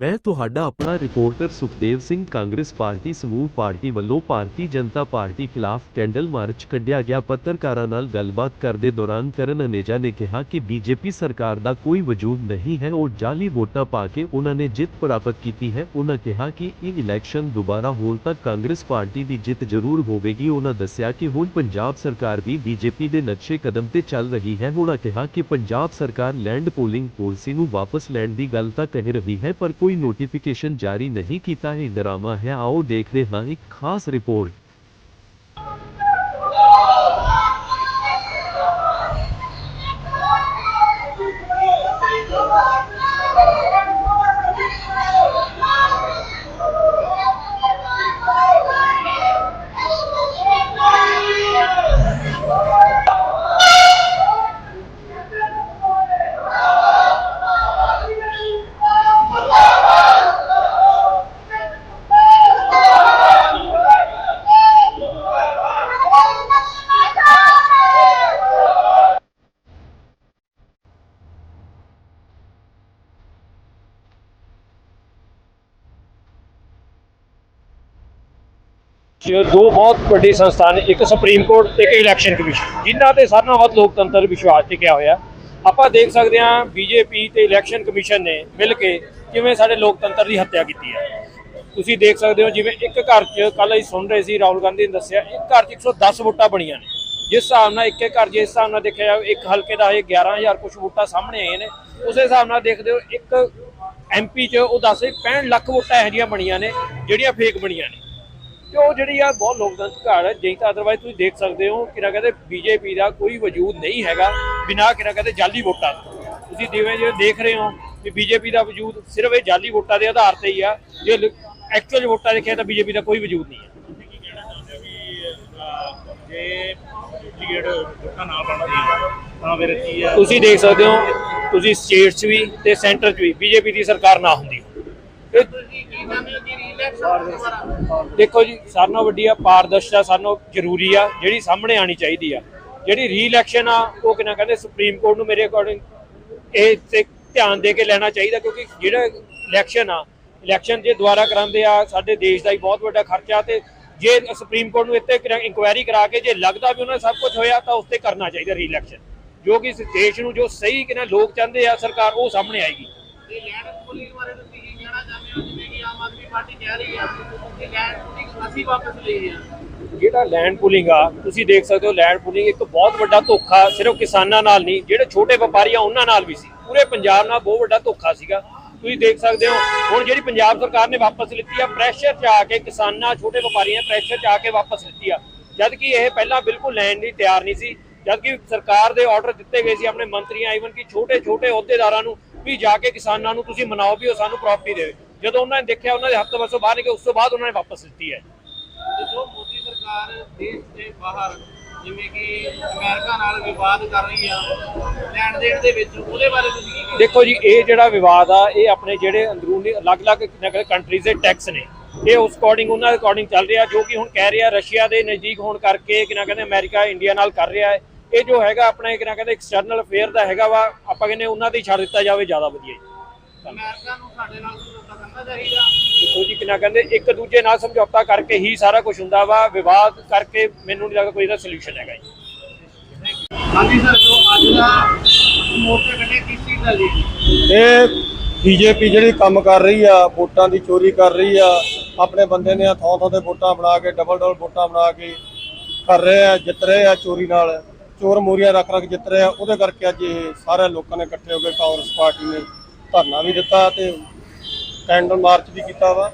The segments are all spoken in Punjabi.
ਮੈਂ ਤੁਹਾਡਾ ਆਪਣਾ ਰਿਪੋਰਟਰ ਸੁਖਦੇਵ ਸਿੰਘ, ਕਾਂਗਰਸ ਪਾਰਟੀ, ਸਮੂਹ ਪਾਰਟੀ ਵੱਲੋਂ ਭਾਰਤੀ ਜਨਤਾ ਪਾਰਟੀ ਖਿਲਾਫ ਕੈਂਡਲ ਮਾਰਚ ਕੱਢਿਆ ਗਿਆ। ਪੱਤਰਕਾਰਾਂ ਨਾਲ ਗੱਲਬਾਤ ਕਰਦੇ ਦੌਰਾਨ ਕਰਨ ਅਨੇਜਾ ਨੇ ਕਿਹਾ ਕਿ ਬੀਜੇਪੀ ਸਰਕਾਰ ਦਾ ਕੋਈ ਵਜੂਦ ਨਹੀਂ ਹੈ। ਉਹ ਜਾਲੀ ਵੋਟਾਂ ਪਾ ਕੇ ਉਹਨਾਂ ਨੇ ਜਿੱਤ ਪ੍ਰਾਪਤ ਕੀਤੀ ਹੈ। ਉਹਨਾਂ ਕਿਹਾ ਕਿ ਇਹ ਇਲੈਕਸ਼ਨ ਦੁਬਾਰਾ ਹੋਣ ਤੱਕ ਕਾਂਗਰਸ ਪਾਰਟੀ ਦੀ ਜਿੱਤ ਜ਼ਰੂਰ ਹੋਵੇਗੀ। ਉਹਨਾਂ ਦੱਸਿਆ ਕਿ ਹੁਣ ਪੰਜਾਬ ਸਰਕਾਰ ਵੀ ਬੀਜੇਪੀ ਦੇ ਨਕਸ਼ੇ ਕਦਮ ਤੇ ਚੱਲ ਰਹੀ ਹੈ। ਉਹਨਾਂ ਕਿਹਾ ਕਿ ਪੰਜਾਬ ਸਰਕਾਰ ਲੈਂਡ ਪੋਲਿੰਗ ਪਾਲਿਸੀ ਨੂੰ ਵਾਪਸ ਲੈਣ ਦੀ ਗੱਲ ਤਾਂ ਕਹਿ ਰਹੀ ਹੈ, ਪਰ ਕੋਈ ਨੋਟੀਫਿਕੇਸ਼ਨ ਜਾਰੀ ਨਹੀਂ ਕੀਤਾ ਹੈ ਡਰਾਮਾ ਹੈ। ਆਓ ਦੇਖਦੇ ਹਾਂ ਇੱਕ ਖਾਸ ਰਿਪੋਰਟ ਚ ਦੋ ਬਹੁਤ ਵੱਡੀ ਸੰਸਥਾ ਨੇ, ਇੱਕ ਸੁਪਰੀਮ ਕੋਰਟ ਤੇ ਇੱਕ ਇਲੈਕਸ਼ਨ ਕਮਿਸ਼ਨ ਜਿਨ੍ਹਾਂ ਤੇ ਸਾਰਿਆਂ ਨਾਲੋਂ ਵੱਧ ਲੋਕਤੰਤਰ ਵਿਸ਼ਵਾਸ ਟਿਕਿਆ ਹੋਇਆ। ਆਪਾਂ ਦੇਖ ਸਕਦੇ ਹਾਂ ਬੀਜੇਪੀ ਤੇ ਇਲੈਕਸ਼ਨ ਕਮਿਸ਼ਨ ਨੇ ਮਿਲ ਕੇ ਕਿਵੇਂ ਸਾਡੇ ਲੋਕਤੰਤਰ ਦੀ ਹੱਤਿਆ ਕੀਤੀ ਹੈ। ਤੁਸੀਂ ਦੇਖ ਸਕਦੇ ਹੋ ਜਿਵੇਂ ਇੱਕ ਘਰ 'ਚ ਕੱਲ ਅਸੀਂ ਸੁਣ ਰਹੇ ਸੀ, ਰਾਹੁਲ ਗਾਂਧੀ ਨੇ ਦੱਸਿਆ, ਇੱਕ ਘਰ 'ਚ 110 ਵੋਟਾਂ ਬਣੀਆਂ ਨੇ। ਜਿਸ ਹਿਸਾਬ ਨਾਲ ਇੱਕ ਘਰ ਜਿਸ ਹਿਸਾਬ ਨਾਲ ਦੇਖਿਆ ਜਾਵੇ, ਇੱਕ ਹਲਕੇ ਦਾ ਇਹ 11000 ਕੁਝ ਵੋਟਾਂ ਸਾਹਮਣੇ ਆਏ ਨੇ। ਉਸੇ ਹਿਸਾਬ ਨਾਲ ਦੇਖਦੇ ਹੋ ਇੱਕ ਐਮਪੀ 'ਚ ਉਹ ਦੱਸ 65 ਲੱਖ ਵੋਟਾਂ ਇਹੋ ਜਿਹੀਆਂ ਬਣੀਆਂ ਨੇ, ਜਿਹੜੀਆਂ ਫੇਕ ਬਣੀਆਂ ਨੇ। ਤੇ ਉਹ ਜਿਹੜੀ ਆ ਬਹੁਤ ਲੋਕਤੰਤਰ ਘਾੜ ਹੈ ਜੇ ਤਾਂ ਅਦਰਵਾਈਜ਼ ਤੁਸੀਂ ਦੇਖ ਸਕਦੇ ਹੋ ਕਿ ਨਾ ਕਹਿੰਦੇ ਬੀਜੇਪੀ ਦਾ ਕੋਈ ਵਜੂਦ ਨਹੀਂ ਹੈਗਾ ਬਿਨਾਂ ਕਿ ਨਾ ਕਹਿੰਦੇ ਜਾਲੀ ਵੋਟਾਂ। ਤੁਸੀਂ ਜਿਵੇਂ ਜੇ ਦੇਖ ਰਹੇ ਹੋ ਕਿ ਬੀਜੇਪੀ ਦਾ ਵਜੂਦ ਸਿਰਫ ਇਹ ਜਾਲੀ ਵੋਟਾਂ ਦੇ ਆਧਾਰ ਤੇ ਹੀ ਆ ਜੇ ਐਕਚੁਅਲ ਵੋਟਾਂ ਦੇਖਿਆ ਤਾਂ ਬੀਜੇਪੀ ਦਾ ਕੋਈ ਵਜੂਦ ਨਹੀਂ ਹੈ। ਜੇ ਡੁਪਲੀਕੇਟ ਵੋਟਾਂ ਨਾ ਬਣਦੀਆਂ ਤਾਂ ਫਿਰ ਕੀ ਹੈ ਤੁਸੀਂ ਦੇਖ ਸਕਦੇ ਹੋ ਤੁਸੀਂ ਸਟੇਟਸ 'ਚ ਵੀ ਤੇ ਸੈਂਟਰ 'ਚ ਵੀ ਬੀਜੇਪੀ ਦੀ ਸਰਕਾਰ ਨਾ ਹੁੰਦੀ। ਇਹ ਦੇਖੋ ਜੀ, ਸਾਰਿਆਂ ਵੱਡੀ ਆ ਪਾਰਦਰਸ਼ਤਾ ਸਾਰਿਆਂ ਜ਼ਰੂਰੀ ਆ, ਜਿਹੜੀ ਸਾਹਮਣੇ ਆਣੀ ਚਾਹੀਦੀ ਆ। ਜਿਹੜੀ ਰੀ-ਇਲੈਕਸ਼ਨ ਆ, ਉਹ ਕਿਨਾ ਕਹਿੰਦੇ ਸੁਪਰੀਮ ਕੋਰਟ ਨੂੰ ਮੇਰੇ ਅਕੋਰਡਿੰਗ ਇਹ ਤੇ ਧਿਆਨ ਦੇ ਕੇ ਲੈਣਾ ਚਾਹੀਦਾ, ਕਿਉਂਕਿ ਜਿਹੜਾ ਇਲੈਕਸ਼ਨ ਆ ਇਲੈਕਸ਼ਨ ਜੇ ਦੁਬਾਰਾ ਕਰਾਉਂਦੇ ਆ, ਸਾਡੇ ਦੇਸ਼ ਦਾ ਹੀ ਬਹੁਤ ਵੱਡਾ ਖਰਚਾ ਤੇ ਜੇ ਸੁਪਰੀਮ ਕੋਰਟ ਨੂੰ ਇੱਥੇ ਇਨਕੁਆਇਰੀ ਕਰਾ ਕੇ ਜੇ ਲੱਗਦਾ ਵੀ ਉਹਨਾਂ ਸਭ ਕੁਝ ਹੋਇਆ, ਤਾਂ ਉਸ ਤੇ ਕਰਨਾ ਚਾਹੀਦਾ ਰੀ-ਇਲੈਕਸ਼ਨ ਜੋ ਕਿ ਇਸ ਦੇਸ਼ ਨੂੰ ਜੋ ਸਹੀ ਕਿਨਾ ਲੋਕ ਚਾਹੁੰਦੇ ਆ ਸਰਕਾਰ, ਉਹ ਸਾਹਮਣੇ ਆਏਗੀ ਤੇ ਲੈਂਡ ਪੋਲਿੰਗ ਬਾਰੇ ਤੁਸੀਂ ਕੀ ਕਹਿਣਾ ਚਾਹੁੰਦੇ ਹੋ ਜਿਵੇਂ ਕਿ ਆਮ ਆਦਮੀ ਪਾਰਟੀ ਕਹਿ ਰਹੀ ਆ ਕਿ ਲੈਂਡ ਪੋਲਿੰਗ ਅਸੀਂ ਵਾਪਸ ਲਈ ਆ। ਜਿਹੜਾ ਲੈਂਡ ਪੂਲਿੰਗ ਆ, ਤੁਸੀਂ ਦੇਖ ਸਕਦੇ ਹੋ ਲੈਂਡ ਪੂਲਿੰਗ ਇੱਕ ਬਹੁਤ ਵੱਡਾ ਧੋਖਾ ਸਿਰਫ ਕਿਸਾਨਾਂ ਨਾਲ ਨਹੀਂ, ਜਿਹੜੇ ਛੋਟੇ ਵਪਾਰੀ ਆ, ਉਹਨਾਂ ਨਾਲ ਵੀ ਸੀ। ਪੂਰੇ ਪੰਜਾਬ ਨਾਲ ਬਹੁਤ ਵੱਡਾ ਧੋਖਾ ਸੀਗਾ। ਤੁਸੀਂ ਦੇਖ ਸਕਦੇ ਹੋ, ਹੁਣ ਜਿਹੜੀ ਪੰਜਾਬ ਸਰਕਾਰ ਨੇ ਵਾਪਸ ਲਿੱਤੀ ਆ ਪ੍ਰੈਸ਼ਰ ਚ ਆ ਕੇ ਕਿਸਾਨਾਂ, ਛੋਟੇ ਵਪਾਰੀਆਂ ਪ੍ਰੈਸ਼ਰ ਚ ਆ ਕੇ ਵਾਪਸ ਲਿੱਤੀ ਆ। ਜਦ ਕਿ ਇਹ ਪਹਿਲਾਂ ਬਿਲਕੁਲ ਲੈਣ ਲਈ ਤਿਆਰ ਨਹੀਂ ਸੀ ਜਦ ਕਿ ਸਰਕਾਰ ਦੇ ਆਰਡਰ ਦਿੱਤੇ ਗਏ ਸੀ ਆਪਣੇ ਮੰਤਰੀਆਂ ਈਵਨ ਕਿ ਛੋਟੇ ਛੋਟੇ ਅਹੁਦੇਦਾਰਾਂ ਨੂੰ ਵੀ ਜਾ ਕੇ ਕਿਸਾਨਾਂ ਨੂੰ ਤੁਸੀਂ ਮਨਾਓ ਵੀ ਉਹ ਸਾਨੂੰ ਪ੍ਰਾਪਰਟੀ ਦੇਵੇ। ਜਦੋਂ ਉਹਨਾਂ ਨੇ ਦੇਖਿਆ ਉਹਨਾਂ ਦੇ ਹੱਥ ਵਸੋਂ ਬਾਹਰ ਨਿਕਲੇ ਉਸ ਤੋਂ ਬਾਅਦ ਉਹਨਾਂ ਨੇ ਵਾਪਸ ਲਿੱਤੀ ਹੈ। ਤੇ ਜੋ ਮੋਦੀ ਸਰਕਾਰ ਦੇਸ਼ ਦੇ ਬਾਹਰ ਜਿਵੇਂ ਕਿ ਅਮਰੀਕਾ ਨਾਲ ਵਿਵਾਦ ਕਰ ਰਹੀ ਆ ਲੈਣ ਦੇਣ ਦੇ ਵਿੱਚ ਉਹਦੇ ਬਾਰੇ ਤੁਸੀਂ ਕੀ ਕਹਿਣਾ ਦੇਖੋ ਜੀ ਇਹ ਜਿਹੜਾ ਵਿਵਾਦ ਆ ਇਹ ਆਪਣੇ ਜਿਹੜੇ ਅੰਦਰੂਨੀ ਅਲੱਗ-ਅਲੱਗ ਕੰਟਰੀਜ਼ ਦੇ ਟੈਕਸ ਨੇ। ਇਹ ਉਸ ਅਕੋਰਡਿੰਗ ਉਹਨਾਂ ਦੇ ਅਕੋਰਡਿੰਗ ਚੱਲ ਰਿਹਾ ਜੋ ਕਿ ਹੁਣ ਕਹਿ ਰਿਹਾ ਰਸ਼ੀਆ ਦੇ ਨਜ਼ਦੀਕ ਹੋਣ ਕਰਕੇ ਕਿ ਨਾ ਕਹਿੰਦੇ ਅਮਰੀਕਾ ਇੰਡੀਆ ਨਾਲ ਕਰ ਰਿਹਾ ਹੈ। ਇਹ ਜੋ ਹੈਗਾ ਆਪਣੇ ਕਿ ਨਾ ਕਹਿੰਦੇ ਐਕਸਟਰਨਲ ਅਫੇਅਰ ਦਾ ਹੈਗਾ ਵਾ ਆਪਾਂ ਕਹਿੰਦੇ ਉਹਨਾਂ ਤੇ ਛੱਡ ਦਿੱਤਾ ਜਾਵੇ ਜ਼ਿਆਦਾ ਵਧੀਆ ਜੀ। ਅਮਰੀਕਾ ਨੂੰ ਸਾਡੇ ਨਾਲ ਸਮਝੌਤਾ ਕਰਨਾ ਚਾਹੀਦਾ। ਦੇਖੋ ਜੀ ਕਿ ਨਾ ਕਹਿੰਦੇ ਇੱਕ ਦੂਜੇ ਨਾਲ ਸਮਝੌਤਾ ਕਰਕੇ ਹੀ ਸਾਰਾ ਕੁਝ ਹੁੰਦਾ ਵਾ ਵਿਵਾਦ ਕਰਕੇ ਮੈਨੂੰ ਨਹੀਂ ਲੱਗਦਾ ਕੋਈ ਇਹਦਾ ਸੋਲੂਸ਼ਨ ਹੈਗਾ ਜੀ। ਹਾਂਜੀ ਸਰ ਜੋ ਅੱਜ ਦਾ ਮੋਰਚਾ ਕੱਢਿਆ ਕਿਸ ਚੀਜ਼ ਦਾ ਜੀ? ਇਹ ਬੀਜੇਪੀ ਜਿਹੜੀ ਕੰਮ ਕਰ ਰਹੀ ਆ ਵੋਟਾਂ ਦੀ ਚੋਰੀ ਕਰ ਰਹੀ ਆ ਆਪਣੇ ਬੰਦੇ ਨੇ ਥਾਂ ਥਾਂ ਤੇ ਵੋਟਾਂ ਬਣਾ ਕੇ ਡਬਲ ਡਬਲ ਵੋਟਾਂ ਬਣਾ ਕੇ ਕਰ ਰਹੇ ਆ ਜਿੱਤ ਰਹੇ ਆ ਚੋਰੀ ਨਾਲ। ਚੋਰ ਮੋਰੀਆਂ ਰੱਖ ਰੱਖ ਜਿੱਤ ਰਹੇ ਆ ਉਹਦੇ ਕਰਕੇ ਅੱਜ ਇਹ ਸਾਰੇ ਲੋਕਾਂ ਨੇ ਇਕੱਠੇ ਹੋ ਕੇ ਕਾਂਗਰਸ ਪਾਰਟੀ ਨੇ ਧਰਨਾ ਵੀ ਦਿੱਤਾ ਤੇ ਕੈਂਡਲ ਮਾਰਚ ਵੀ ਕੀਤਾ ਵਾ।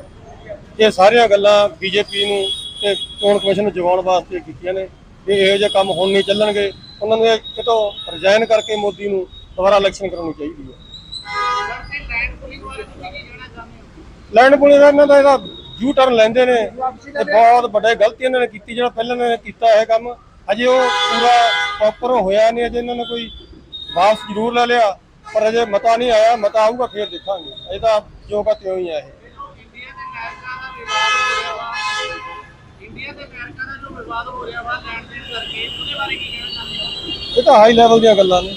ਇਹ ਸਾਰੀਆਂ ਗੱਲਾਂ ਬੀਜੇਪੀ ਨੂੰ ਤੇ ਚੋਣ ਕਮਿਸ਼ਨ ਨੂੰ ਜਗਾਉਣ ਵਾਸਤੇ ਕੀਤੀਆਂ ਨੇ। ਵੀ ਇਹੋ ਜਿਹੇ ਕੰਮ ਹੁਣ ਨਹੀਂ ਚੱਲਣਗੇ। ਉਹਨਾਂ ਨੂੰ ਇਹ ਕਿਤੋਂ ਰਿਜ਼ਾਈਨ ਕਰਕੇ ਮੋਦੀ ਨੂੰ ਦੁਬਾਰਾ ਇਲੈਕਸ਼ਨ ਕਰਾਉਣੀ ਚਾਹੀਦੀ ਹੈ। ਸਰ ਲੈਂਡ ਪੁਲਿਸ ਦਾ ਇਹਨਾਂ ਦਾ ਇਹਦਾ ਯੂ ਟਰਨ ਲੈਂਦੇ ਨੇ। ਤੇ ਬਹੁਤ ਵੱਡੇ ਗਲਤੀ ਇਹਨਾਂ ਨੇ ਕੀਤੀ। ਜਿਹੜਾ ਪਹਿਲਾਂ ਇਹਨਾਂ ਨੇ ਕੀਤਾ ਇਹ ਕੰਮ ਅਜੇ ਉਹ ਪੂਰਾ ਪ੍ਰੋਪਰ ਹੋਇਆ ਨਹੀਂ। ਅਜੇ ਇਹਨਾਂ ਨੇ ਕੋਈ ਵਾਪਸ ਜ਼ਰੂਰ ਲੈ ਲਿਆ। ਪਰ ਅਜੇ ਮਤਾ ਨਹੀਂ ਆਇਆ ਮਤਾ ਆਊਗਾ ਫੇਰ ਦੇਖਾਂਗੇ। ਅਜੇ ਤਾਂ ਜੋ ਕਾ ਤਿਉਂ ਹੀ ਆ ਇਹ। ਇੰਡੀਆ ਤੇ ਅਮਰੀਕਾ ਦਾ ਜੋ ਵਿਵਾਦ ਹੋ ਰਿਹਾ ਵਾ ਇੰਡੀਆ ਤੇ ਅਮਰੀਕਾ ਦਾ ਜੋ ਵਿਵਾਦ ਹੋ ਰਿਹਾ ਵਾ ਲੈਂਡ ਦੇਣ ਕਰਕੇ ਉਹਦੇ ਬਾਰੇ ਕੀ ਕਹਿਣਾ ਚਾਹੁੰਦੇ ਹੋ? ਇਹ ਤਾਂ ਹਾਈ ਲੈਵਲ ਦੀਆਂ ਗੱਲਾਂ ਨੇ।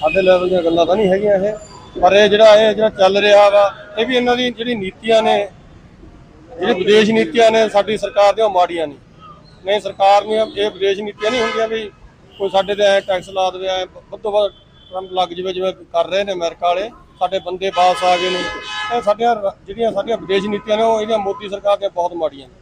ਸਾਡੇ ਲੈਵਲ ਦੀਆਂ ਗੱਲਾਂ ਤਾਂ ਨਹੀਂ ਹੈਗੀਆਂ ਇਹ। ਪਰ ਇਹ ਜਿਹੜਾ ਇਹ ਜਿਹੜਾ ਚੱਲ ਰਿਹਾ ਵਾ ਇਹ ਵੀ ਇਹਨਾਂ ਦੀ ਜਿਹੜੀ ਨੀਤੀਆਂ ਨੇ ਜਿਹੜੀ ਵਿਦੇਸ਼ ਨੀਤੀਆਂ ਨੇ ਸਾਡੀ ਸਰਕਾਰ ਦੀਆਂ ਮਾੜੀਆਂ ਨੇ। ਨਹੀਂ ਸਰਕਾਰ ਦੀਆਂ ਇਹ ਵਿਦੇਸ਼ ਨੀਤੀਆਂ ਨਹੀਂ ਹੁੰਦੀਆਂ ਵੀ ਕੋਈ ਸਾਡੇ ਤੇ ਐ ਟੈਕਸ ਲਾ ਦੇਵੇ ਐ ਵੱਧੋ ਵੱਧ ਟਰੰਪ ਲੱਗ ਜਾਵੇ ਜਿਵੇਂ ਕਰ ਰਹੇ ਨੇ ਅਮਰੀਕਾ ਵਾਲੇ, ਸਾਡੇ ਬੰਦੇ ਵਾਪਸ ਆ ਗਏ ਨੇ। ਇਹ ਸਾਡੀਆਂ ਜਿਹੜੀਆਂ ਸਾਡੀਆਂ ਵਿਦੇਸ਼ ਨੀਤੀਆਂ ਨੇ, ਉਹ ਇਹਦੀਆਂ ਮੋਦੀ ਸਰਕਾਰ ਦੀਆਂ ਬਹੁਤ ਮਾੜੀਆਂ ਨੇ।